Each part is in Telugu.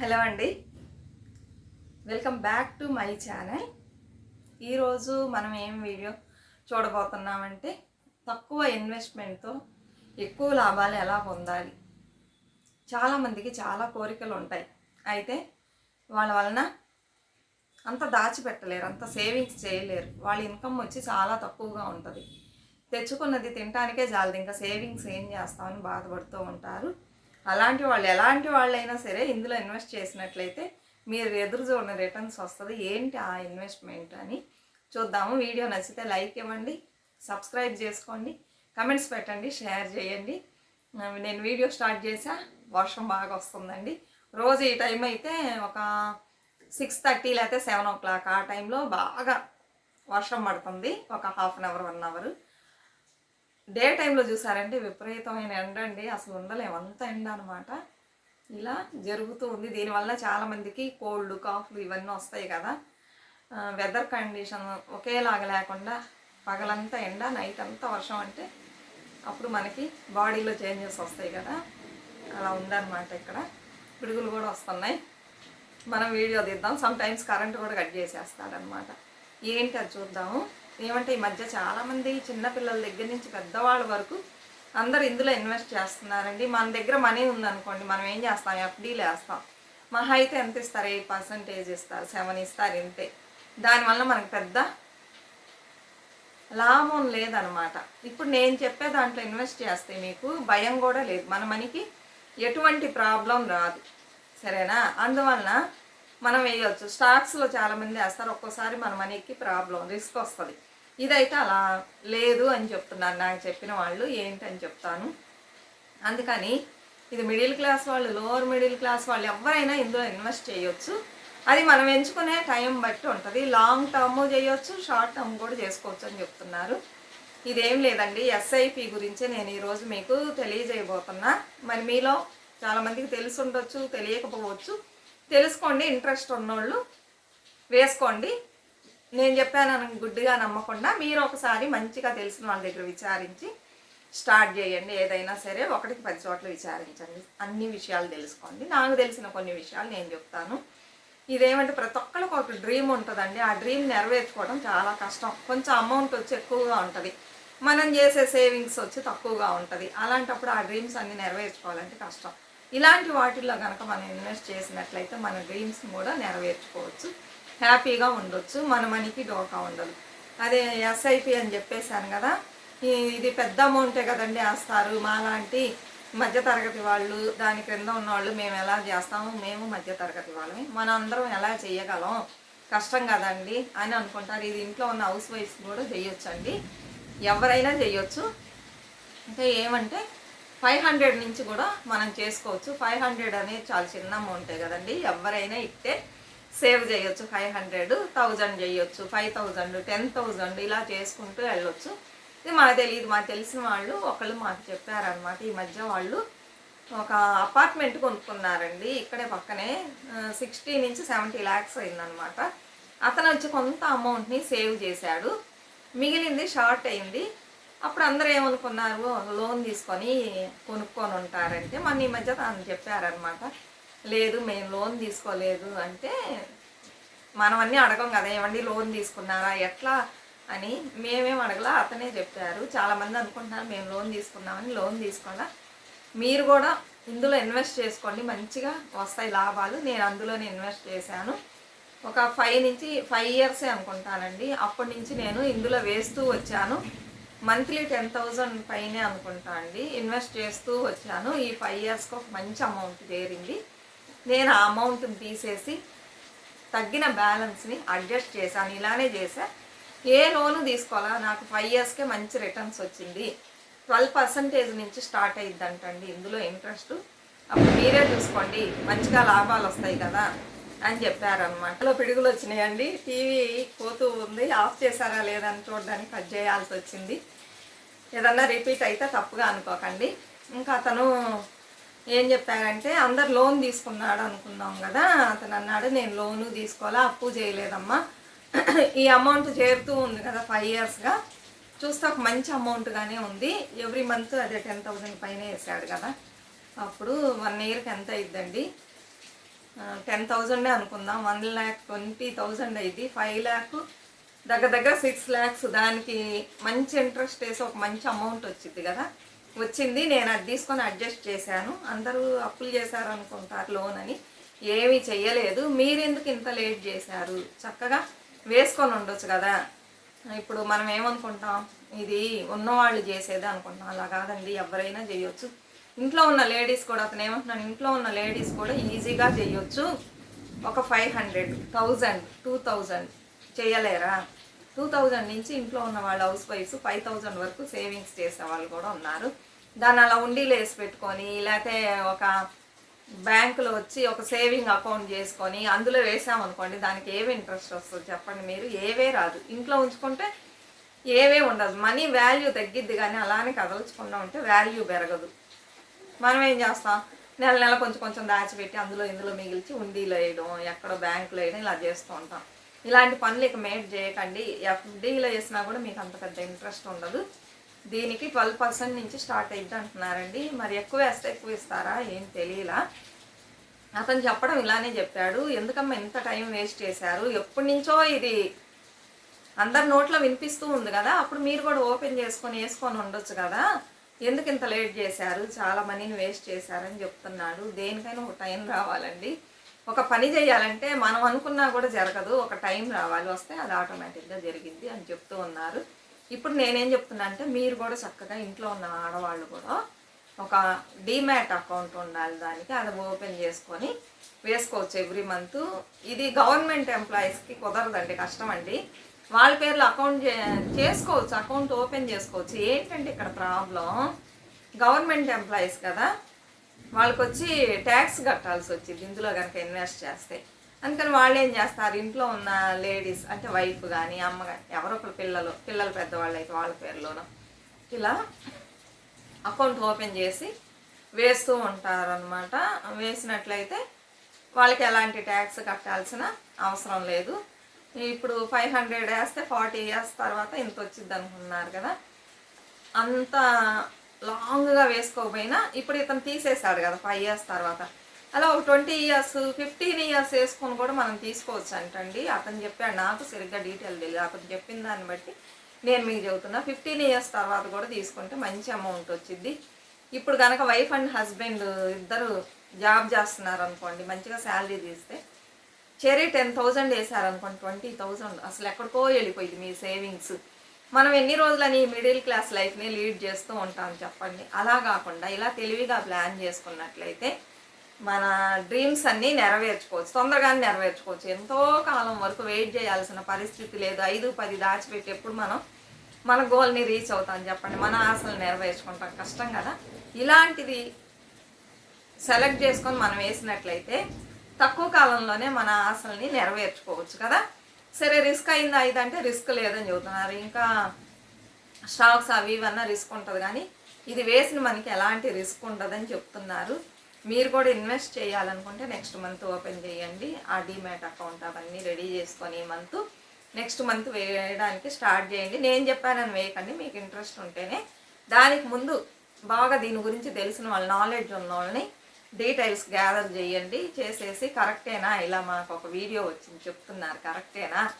హలో అండి. Welcome back to my channel. ఈరోజు మనం ఏం వీడియో చూడబోతున్నామంటే తక్కువ ఇన్వెస్ట్మెంట్తో ఎక్కువ లాభాలు ఎలా పొందాలి? చాలామందికి చాలా కోరికలు ఉంటాయి. అయితే వాళ్ళ వలన అంత దాచిపెట్టలేరు అంత సేవింగ్స్ చేయలేరు. వాళ్ళ ఇన్కమ్ వచ్చి చాలా తక్కువగా ఉంటుంది. తెచ్చుకున్నది తినటానికే చాలదు. ఇంకా సేవింగ్స్ ఏం చేస్తామని బాధపడుతూ ఉంటారు. అలాంటి వాళ్ళు ఎలాంటి వాళ్ళైనా సరే ఇందులో ఇన్వెస్ట్ చేసినట్లయితే మీరు ఎదురు చూడని రిటర్న్స్ వస్తుంది. ఏంటి ఆ ఇన్వెస్ట్మెంట్ అని చూద్దాము. వీడియో నచ్చితే లైక్ ఇవ్వండి సబ్స్క్రైబ్ చేసుకోండి కమెంట్స్ పెట్టండి షేర్ చేయండి. నేను వీడియో స్టార్ట్ చేసా వర్షం బాగా వస్తుందండి. రోజు ఈ టైం అయితే ఒక సిక్స్ థర్టీ లేకపోతే సెవెన్ ఓ క్లాక్ ఆ టైంలో బాగా వర్షం పడుతుంది. ఒక half an hour one hour day టైంలో చూసారంటే విపరీతమైన ఎండ అండి. అసలు ఉండలేము అంత ఎండ అనమాట ఇలా జరుగుతూ ఉంది. దీనివల్ల చాలామందికి కోల్డ్ కాఫ్లు ఇవన్నీ వస్తాయి కదా. వెదర్ కండిషన్ ఒకేలాగా లేకుండా పగలంతా ఎండ నైట్ అంతా వర్షం అంటే అప్పుడు మనకి బాడీలో చేంజెస్ వస్తాయి కదా. అలా ఉందన్నమాట ఇక్కడ. పిడుగులు కూడా వస్తున్నాయి. మనం వీడియో తీద్దాం. సమ్ టైమ్స్ కరెంట్ కూడా కట్ చేసేస్తాడనమాట ఏంటి అది చూద్దాము. ఏమంటే ఈ మధ్య చాలామంది చిన్నపిల్లల దగ్గర నుంచి పెద్దవాళ్ళ వరకు అందరు ఇందులో ఇన్వెస్ట్ చేస్తున్నారండి. మన దగ్గర మనీ ఉందనుకోండి మనం ఏం చేస్తాం? ఎఫ్డీలు వేస్తాం. మహా అయితే ఎంత ఇస్తారు? ఎయిట్ పర్సెంటేజ్ ఇస్తారు సెవెన్ ఇస్తారు ఇంతే. దానివల్ల మనకు పెద్ద లాభం లేదనమాట. ఇప్పుడు నేను చెప్పే దాంట్లో ఇన్వెస్ట్ చేస్తే మీకు భయం కూడా లేదు. మన మనకి ఎటువంటి ప్రాబ్లం రాదు. సరేనా? అందువలన మనం వేయొచ్చు. స్టాక్స్లో చాలామంది వేస్తారు. ఒక్కోసారి మన మనీకి ప్రాబ్లం రిస్క్ వస్తుంది. ఇదైతే అలా లేదు అని చెప్తున్నారు. నాకు చెప్పిన వాళ్ళు ఏంటని చెప్తాను. అందుకని ఇది మిడిల్ క్లాస్ వాళ్ళు లోవర్ మిడిల్ క్లాస్ వాళ్ళు ఎవరైనా ఇందులో ఇన్వెస్ట్ చేయొచ్చు. అది మనం ఎంచుకునే టైం బట్టి ఉంటుంది. లాంగ్ టర్మ్ చేయొచ్చు షార్ట్ టర్మ్ కూడా చేసుకోవచ్చు అని చెప్తున్నారు. ఇదేం లేదండి. ఎస్ఐపి గురించి నేను ఈరోజు మీకు తెలియజేయబోతున్నా. మరి మీలో చాలామందికి తెలిసి ఉండొచ్చు తెలియకపోవచ్చు. తెలుసుకోండి ఇంట్రెస్ట్ ఉన్నోళ్ళు వేసుకోండి. నేను చెప్పాను గుడ్డిగా నమ్మకుండా మీరు ఒకసారి మంచిగా తెలిసిన వాళ్ళ దగ్గర విచారించి స్టార్ట్ చేయండి. ఏదైనా సరే ఒకటికి పది చోట్ల విచారించండి. అన్ని విషయాలు తెలుసుకోండి. నాకు తెలిసిన కొన్ని విషయాలు నేను చెప్తాను. ఇదేమంటే ప్రతి ఒక్కరికి ఒక డ్రీమ్ ఉంటుందండి. ఆ డ్రీమ్ నెరవేర్చుకోవడం చాలా కష్టం. కొంచెం అమౌంట్ వచ్చి ఎక్కువగా ఉంటుంది. మనం చేసే సేవింగ్స్ వచ్చి తక్కువగా ఉంటుంది. అలాంటప్పుడు ఆ డ్రీమ్స్ అన్ని నెరవేర్చుకోవాలంటే కష్టం. ఇలాంటి వాటిల్లో కనుక మనం ఇన్వెస్ట్ చేసినట్లయితే మన డ్రీమ్స్ కూడా నెరవేర్చుకోవచ్చు. హ్యాపీగా ఉండొచ్చు మన మనకి డోకా ఉండదు. అదే ఎస్ఐపి అని చెప్పేశాను కదా ఈ- ఇది పెద్ద అమౌంటే కదండి వేస్తారు. మాలాంటి మధ్యతరగతి వాళ్ళు దాని క్రింద ఉన్న వాళ్ళు మేము ఎలా చేస్తాము మేము మధ్యతరగతి వాళ్ళమే. మనందరం అందరం ఎలా చేయగలం? కష్టం కదండి అని అనుకుంటారు. ఇది ఇంట్లో ఉన్న హౌస్ వైఫ్స్ కూడా చేయొచ్చండి. ఎవరైనా చేయొచ్చు. అంటే ఏమంటే ఫైవ్ హండ్రెడ్ నుంచి కూడా మనం చేసుకోవచ్చు. ఫైవ్ హండ్రెడ్ అనేది చాలా చిన్న అమౌంటే కదండి. ఎవరైనా ఇట్టే సేవ్ చేయొచ్చు ఫైవ్ హండ్రెడ్ థౌజండ్ చేయొచ్చు ఫైవ్ థౌజండ్ టెన్ థౌజండ్ ఇలా చేసుకుంటూ వెళ్ళొచ్చు. ఇది మాకు తెలియదు మాకు తెలిసిన వాళ్ళు ఒకళ్ళు మాకు చెప్పారనమాట ఈ మధ్య వాళ్ళు ఒక అపార్ట్మెంట్ కొనుక్కున్నారండి ఇక్కడే పక్కనే సిక్స్టీ నుంచి సెవెంటీ ల్యాక్స్ అయిందనమాట అతను వచ్చి కొంత అమౌంట్ని సేవ్ చేశాడు. మిగిలింది షార్ట్ అయింది. అప్పుడు అందరూ ఏమనుకున్నారు లోన్ తీసుకొని కొనుక్కొని ఉంటారంటే మన ఈ మధ్య తను చెప్పారనమాట లేదు మేము లోన్ తీసుకోలేదు అంటే మనం అన్నీ అడగం కదా ఏమండి లోన్ తీసుకున్నారా ఎట్లా అని మేమేం అడగలా అతనే చెప్పారు. చాలామంది అనుకుంటున్నారు మేము లోన్ తీసుకున్నామని లోన్ తీసుకోవాలా. మీరు కూడా ఇందులో ఇన్వెస్ట్ చేసుకోండి మంచిగా వస్తాయి లాభాలు. నేను అందులోనే ఇన్వెస్ట్ చేశాను. ఒక ఫైవ్ నుంచి ఫైవ్ ఇయర్సే అనుకుంటానండి. అప్పటి నుంచి నేను ఇందులో వేస్తూ వచ్చాను. మంత్లీ టెన్ థౌజండ్ పైనే అనుకుంటా అండి. ఇన్వెస్ట్ చేస్తూ వచ్చాను. ఈ ఫైవ్ ఇయర్స్కి ఒక మంచి అమౌంట్ చేరింది. నేను ఆ అమౌంట్ని తీసేసి తగ్గిన బ్యాలెన్స్ని అడ్జస్ట్ చేశాను. ఇలానే చేశా. ఏ లోను తీసుకోవాలా? నాకు ఫైవ్ ఇయర్స్కే మంచి రిటర్న్స్ వచ్చింది. ట్వెల్వ్ పర్సెంటేజ్ నుంచి స్టార్ట్ అయ్యిద్దంటండి ఇందులో ఇంట్రెస్ట్ అప్పుడు మీరే చూసుకోండి. మంచిగా లాభాలు వస్తాయి కదా అని చెప్పారనమాట లో పిడుగులు వచ్చినాయండి. టీవీ పోతూ ఉంది. ఆఫ్ చేశారా లేదని చూడడానికి కట్ చేయాల్సి వచ్చింది. ఏదన్నా రిపీట్ అయితే తప్పుగా అనుకోకండి. ఇంకా అతను ఏం చెప్పారంటే అందరు లోన్ తీసుకున్నాడు అనుకున్నాం కదా అతను అన్నాడు నేను లోను తీసుకోవాలా అప్పు చేయలేదమ్మా. ఈ అమౌంట్ చేరుతూ ఉంది కదా ఫైవ్ ఇయర్స్గా చూస్తే ఒక మంచి అమౌంట్గానే ఉంది. ఎవ్రీ మంత్ అదే టెన్ థౌజండ్ పైన వేసాడు కదా. అప్పుడు వన్ ఇయర్కి ఎంత అయిద్దండి? టెన్ థౌజండే అనుకుందాం. వన్ ల్యాక్ ట్వంటీ థౌజండ్ అయింది ఫైవ్ ల్యాక్ దగ్గర దగ్గర సిక్స్ ల్యాక్స్ దానికి మంచి ఇంట్రెస్ట్ వేసి ఒక మంచి అమౌంట్ వచ్చింది కదా. వచ్చింది నేను అది తీసుకొని అడ్జస్ట్ చేశాను. అందరూ అప్పులు చేశారు అనుకుంటారు లోన్ అని. ఏమీ చెయ్యలేదు. మీరెందుకు ఇంత లేట్ చేశారు? చక్కగా వేసుకొని ఉండొచ్చు కదా. ఇప్పుడు మనం ఏమనుకుంటాం? ఇది ఉన్నవాళ్ళు చేసేది అనుకుంటున్నాం. అలా కాదండి ఎవరైనా చేయొచ్చు. ఇంట్లో ఉన్న లేడీస్ కూడా అతను ఏమంటున్నాను ఇంట్లో ఉన్న లేడీస్ కూడా ఈజీగా చేయొచ్చు. ఒక five hundred thousand two thousand చేయలేరా? టూ థౌజండ్ నుంచి ఇంట్లో ఉన్న వాళ్ళ హౌస్ వైఫ్స్ ఫైవ్ థౌజండ్ వరకు సేవింగ్స్ చేసే వాళ్ళు కూడా ఉన్నారు. దాన్ని అలా ఉండీలు వేసి పెట్టుకొని లేకపోతే ఒక బ్యాంకులో వచ్చి ఒక సేవింగ్ అకౌంట్ చేసుకొని అందులో వేసామనుకోండి దానికి ఏవి ఇంట్రెస్ట్ వస్తుంది చెప్పండి మీరు? ఏవే రాదు. ఇంట్లో ఉంచుకుంటే ఏవే ఉండదు. మనీ వాల్యూ తగ్గిద్ది కానీ అలానే కదల్చకుండా ఉంటే వాల్యూ పెరగదు. మనం ఏం చేస్తాం? నెల నెల కొంచెం కొంచెం దాచిపెట్టి అందులో ఇందులో మిగిల్చి ఉండీలో వేయడం ఎక్కడో బ్యాంకులో వేయడం ఇలా చేస్తూ ఉంటాం. ఇలాంటి పనులు ఇక మేడ్ చేయకండి. ఎఫ్డీలో వేసినా కూడా మీకు అంత పెద్ద ఇంట్రెస్ట్ ఉండదు. దీనికి ట్వెల్వ్ పర్సెంట్ నుంచి స్టార్ట్ అయ్యిద్ది అంటున్నారండి. మరి ఎక్కువ వేస్తే ఎక్కువ ఇస్తారా? ఏం తెలియలా. అతను చెప్పడం ఇలానే చెప్పాడు. ఎందుకమ్మా ఇంత టైం వేస్ట్ చేశారు? ఎప్పటి నుంచో ఇది అందరి నోట్లో వినిపిస్తూ ఉంది కదా. అప్పుడు మీరు కూడా ఓపెన్ చేసుకొని వేసుకొని ఉండొచ్చు కదా. ఎందుకు ఇంత లేట్ చేశారు? చాలా మనీని వేస్ట్ చేశారని చెప్తున్నాడు. దేనికైనా ఒక టైం రావాలండి. ఒక పని చేయాలంటే మనం అనుకున్నా కూడా జరగదు. ఒక టైం రావాలి. వస్తే అది ఆటోమేటిక్గా జరిగింది అని చెప్తూ ఉన్నారు. ఇప్పుడు నేనేం చెప్తున్నా అంటే మీరు కూడా చక్కగా ఇంట్లో ఉన్న ఆడవాళ్ళు కూడా ఒక డీమ్యాట్ అకౌంట్ ఉండాలి దానికి. అది ఓపెన్ చేసుకొని వేసుకోవచ్చు ఎవ్రీ మంత్. ఇది గవర్నమెంట్ ఎంప్లాయీస్కి కుదరదండి. కష్టం అండి. వాళ్ళ పేర్లు అకౌంట్ చేసుకోవచ్చు. అకౌంట్ ఓపెన్ చేసుకోవచ్చు. ఏంటంటే ఇక్కడ ప్రాబ్లం? గవర్నమెంట్ ఎంప్లాయీస్ కదా. వాళ్ళకి వచ్చి ట్యాక్స్ కట్టాల్సి వచ్చింది ఇందులో కనుక ఇన్వెస్ట్ చేస్తే. అందుకని వాళ్ళు ఏం చేస్తారు? ఇంట్లో ఉన్న లేడీస్ అంటే వైఫ్ కానీ అమ్మ కానీ ఎవరో ఒకరు పిల్లలు పిల్లలు పెద్దవాళ్ళు అయితే వాళ్ళ పేర్లోనూ ఇలా అకౌంట్ ఓపెన్ చేసి వేస్తూ ఉంటారనమాట వేసినట్లయితే వాళ్ళకి ఎలాంటి ట్యాక్స్ కట్టాల్సిన అవసరం లేదు. ఇప్పుడు ఫైవ్ హండ్రెడ్ వేస్తే ఫార్టీ ఇయర్స్ తర్వాత ఇంత వచ్చింది అనుకున్నారు కదా. అంత లాంగ్గా వేసుకోకపోయినా ఇప్పుడు ఇతను తీసేశాడు కదా ఫైవ్ ఇయర్స్ తర్వాత. అలా ఒక ట్వంటీ ఇయర్స్ ఫిఫ్టీన్ ఇయర్స్ వేసుకొని కూడా మనం తీసుకోవచ్చు అంటండి. అతను చెప్పాడు నాకు సరిగ్గా డీటెయిల్ తెలియదు. అతను చెప్పిన దాన్ని బట్టి నేను మీకు చెబుతున్నా ఫిఫ్టీన్ ఇయర్స్ తర్వాత కూడా తీసుకుంటే మంచి అమౌంట్ వచ్చింది ఇప్పుడు కనుక వైఫ్ అండ్ హస్బెండ్ ఇద్దరు జాబ్ చేస్తున్నారు అనుకోండి మంచిగా శాలరీ తీస్తే చెరీ టెన్ థౌజండ్ వేసారనుకోండి ట్వంటీ థౌజండ్ అసలు ఎక్కడికో వెళ్ళిపోయింది మీ సేవింగ్స్ మనం ఎన్ని రోజులని మిడిల్ క్లాస్ లైఫ్ని లీడ్ చేస్తూ ఉంటాం చెప్పండి. అలా కాకుండా ఇలా తెలివిగా ప్లాన్ చేసుకున్నట్లయితే మన డ్రీమ్స్ అన్నీ నెరవేర్చుకోవచ్చు తొందరగానే నెరవేర్చుకోవచ్చు. ఎంతో కాలం వరకు వెయిట్ చేయాల్సిన పరిస్థితి లేదు. ఐదు పది దాచిపెట్టి ఎప్పుడు మనం మన గోల్ని రీచ్ అవుతాం చెప్పండి. మన ఆశలు నెరవేర్చుకుంటాం. కష్టం కదా? ఇలాంటిది సెలెక్ట్ చేసుకొని మనం వేసినట్లయితే తక్కువ కాలంలోనే మన ఆశల్ని నెరవేర్చుకోవచ్చు కదా? సరే రిస్క్ అయిందా ఇదంటే రిస్క్ లేదని చెబుతున్నారు. ఇంకా స్టాక్స్ అవి ఇవన్నా రిస్క్ ఉంటుంది. కానీ ఇది వేసిన మనకి ఎలాంటి రిస్క్ ఉండదని చెప్తున్నారు. మీరు కూడా ఇన్వెస్ట్ చేయాలనుకుంటే నెక్స్ట్ మంత్ ఓపెన్ చేయండి. ఆ డిమ్యాట్ అకౌంట్ అవన్నీ రెడీ చేసుకొని ఈ మంత్ నెక్స్ట్ మంత్ వేయడానికి స్టార్ట్ చేయండి. నేను చెప్పానని వేయకండి. మీకు ఇంట్రెస్ట్ ఉంటేనే దానికి ముందు బాగా దీని గురించి తెలిసిన వాళ్ళ నాలెడ్జ్ ఉన్న వాళ్ళని డీటెయిల్స్ గ్యాదర్ చేయండి చేసేసి కరెక్టేనా? ఇలా మాకు ఒక వీడియో వచ్చింది చెప్తున్నారు కరెక్టేనా?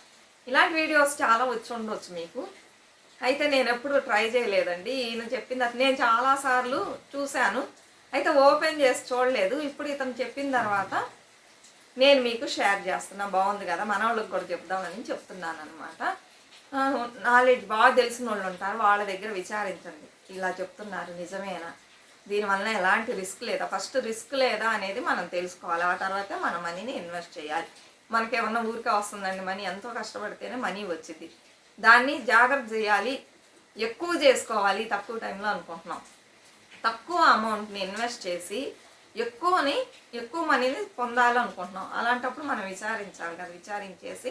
ఇలాంటి వీడియోస్ చాలా వచ్చి ఉండొచ్చు మీకు. అయితే నేను ఎప్పుడు ట్రై చేయలేదండి. ఈయన చెప్పింది నేను చాలాసార్లు చూశాను. అయితే ఓపెన్ చేసి చూడలేదు. ఇప్పుడు ఇతను చెప్పిన తర్వాత నేను మీకు షేర్ చేస్తున్నా. బాగుంది కదా? మన వాళ్ళకి కూడా చెప్దామని చెప్తున్నాను అనమాట నాలెడ్జ్ బాగా తెలిసిన వాళ్ళు ఉంటారు. వాళ్ళ దగ్గర విచారించండి. ఇలా చెప్తున్నారు. నిజమేనా? దీనివల్ల ఎలాంటి రిస్క్ లేదా ఫస్ట్ రిస్క్ లేదా అనేది మనం తెలుసుకోవాలి. ఆ తర్వాత మన మనీని ఇన్వెస్ట్ చేయాలి. మనకేమన్నా ఊరికే వస్తుందండి మనీ ఎంతో కష్టపడితేనే మనీ వచ్చింది దాన్ని జాగ్రత్త చేయాలి. ఎక్కువ చేసుకోవాలి. తక్కువ టైంలో అనుకుంటున్నాం. తక్కువ అమౌంట్ని ఇన్వెస్ట్ చేసి ఎక్కువని ఎక్కువ మనీని పొందాలనుకుంటున్నాం. అలాంటప్పుడు మనం విచారించాలి కదా. విచారించేసి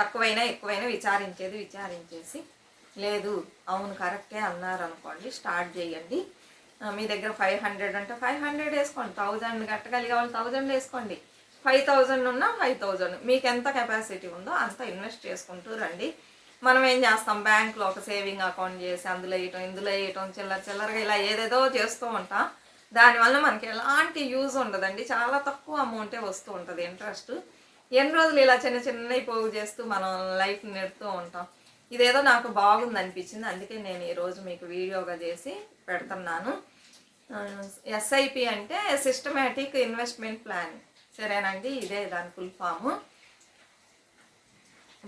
తక్కువైనా ఎక్కువైనా విచారించేది విచారించేసి లేదు. అవును కరెక్టే అన్నారు అనుకోండి స్టార్ట్ చేయండి. మీ దగ్గర ఫైవ్ హండ్రెడ్ అంటే ఫైవ్ హండ్రెడ్ వేసుకోండి. థౌజండ్ కట్టగలిగే వాళ్ళు థౌజండ్ వేసుకోండి. ఫైవ్ థౌజండ్ ఉన్నా ఫైవ్ థౌజండ్ మీకు ఎంత కెపాసిటీ ఉందో అంత ఇన్వెస్ట్ చేసుకుంటూ రండి. మనం ఏం చేస్తాం? బ్యాంక్లో ఒక సేవింగ్ అకౌంట్ చేసి అందులో వేయటం ఇందులో వేయటం చిల్లర చిల్లరగా ఇలా ఏదేదో చేస్తూ ఉంటాం. దానివల్ల మనకి ఎలాంటి యూజ్ ఉండదండి. చాలా తక్కువ అమౌంటే వస్తూ ఉంటుంది ఇంట్రెస్ట్ ఎన్ని రోజులు ఇలా చిన్న చిన్నవి పోగు చేస్తూ మనం లైఫ్ నెడుతూ ఉంటాం. ఇదేదో నాకు బాగుంది అనిపించింది అందుకే నేను ఈరోజు మీకు వీడియోగా చేసి పెడుతున్నాను. ఎస్ఐపి అంటే సిస్టమేటిక్ ఇన్వెస్ట్మెంట్ ప్లాన్ సరేనండి? ఇదే దాని ఫుల్ ఫాము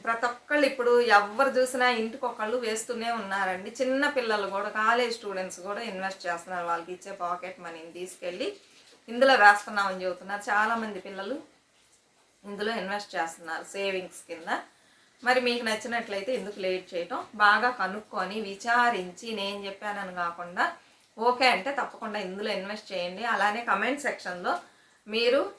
ప్రతి ఒక్కళ్ళు ఇప్పుడు ఎవరు చూసినా ఇంటికి ఒకళ్ళు వేస్తూనే ఉన్నారండి. చిన్న పిల్లలు కూడా కాలేజ్ స్టూడెంట్స్ కూడా ఇన్వెస్ట్ చేస్తున్నారు. వాళ్ళకి ఇచ్చే పాకెట్ మనీని తీసుకెళ్ళి ఇందులో వేస్తున్నామని చెబుతున్నారు. చాలామంది పిల్లలు ఇందులో ఇన్వెస్ట్ చేస్తున్నారు సేవింగ్స్ కింద. మరి మీకు నచ్చినట్లయితే ఎందుకు లేట్ చేయటం? బాగా కనుక్కొని విచారించి నేను చెప్పానని కాకుండా ఓకే అంటే తప్పకుండా ఇందులో ఇన్వెస్ట్ చేయండి. అలానే కమెంట్ సెక్షన్లో మీరు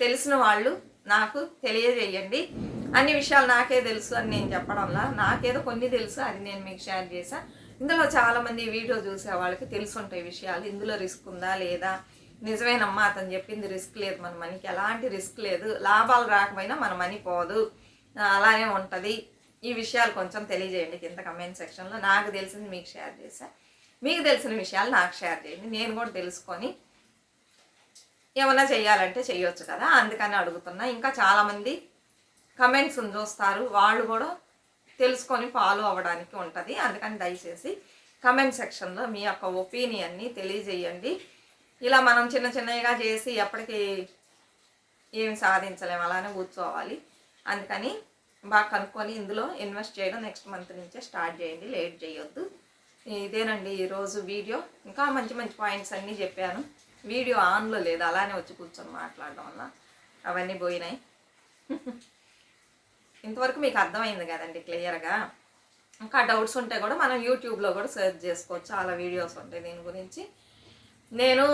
తెలిసిన వాళ్ళు నాకు తెలియజేయండి. అన్ని విషయాలు నాకే తెలుసు అని నేను చెప్పడంలా? నాకేదో కొన్ని తెలుసు అది నేను మీకు షేర్ చేశా. ఇందులో చాలామంది వీడియో చూసే వాళ్ళకి తెలుసుంటాయి విషయాలు. ఇందులో రిస్క్ ఉందా లేదా? నిజమేనమ్మా అతను చెప్పింది రిస్క్ లేదు మన మనకి. ఎలాంటి రిస్క్ లేదు. లాభాలు రాకపోయినా మన మనీ పోదు. అలానే ఉంటుంది. ఈ విషయాలు కొంచెం తెలియజేయండి కింద కమెంట్ సెక్షన్లో నాకు తెలిసింది మీకు షేర్ చేశా. మీకు తెలిసిన విషయాలు నాకు షేర్ చేయండి. నేను కూడా తెలుసుకొని ఏమన్నా చేయాలంటే చేయొచ్చు కదా. అందుకని అడుగుతున్నా. ఇంకా చాలామంది కమెంట్స్ చూస్తారు. వాళ్ళు కూడా తెలుసుకొని ఫాలో అవ్వడానికి ఉంటుంది. అందుకని దయచేసి కమెంట్ సెక్షన్లో మీ యొక్క ఒపీనియన్ని తెలియజేయండి. ఇలా మనం చిన్న చిన్నగా చేసి ఎప్పటికీ ఏమి సాధించలేము అలానే కూర్చోవాలి. అందుకని బాగా కనుక్కొని ఇందులో ఇన్వెస్ట్ చేయడం నెక్స్ట్ మంత్ నుంచే స్టార్ట్ చేయండి లేట్ చేయొద్దు. ఇదేనండి ఈరోజు వీడియో. ఇంకా మంచి మంచి పాయింట్స్ అన్నీ చెప్పాను. వీడియో ఆన్లో లేదు అలానే వచ్చి కూర్చొని మాట్లాడడం వల్ల అవన్నీ పోయినాయి. ఇంతవరకు మీకు అర్థమైంది కదండి క్లియర్గా ఇంకా డౌట్స్ ఉంటే కూడా మనం యూట్యూబ్లో కూడా సెర్చ్ చేసుకోవచ్చు. చాలా వీడియోస్ ఉంటాయి దీని గురించి. నేను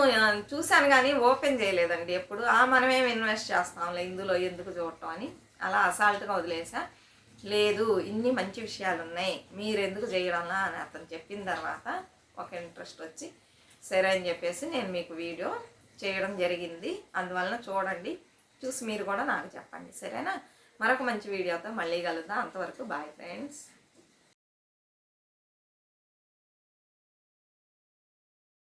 చూశాను కానీ ఓపెన్ చేయలేదండి ఎప్పుడు. ఆ మనమేం ఇన్వెస్ట్ చేస్తాంలే ఇందులో ఎందుకు చూడటం అని. అలా అసాల్ట్గా వదిలేసా. లేదు ఇన్ని మంచి విషయాలు ఉన్నాయి మీరు ఎందుకు చేయడంలా అని అతను చెప్పిన తర్వాత ఒక ఇంట్రెస్ట్ వచ్చి సరే అని చెప్పేసి నేను మీకు వీడియో చేయడం జరిగింది. అందువలన చూడండి చూసి మీరు కూడా నాకు చెప్పండి. సరేనా? మరొక మంచి వీడియోతో మళ్ళీ కలుద్దాం. అంతవరకు బాయ్ ఫ్రెండ్స్.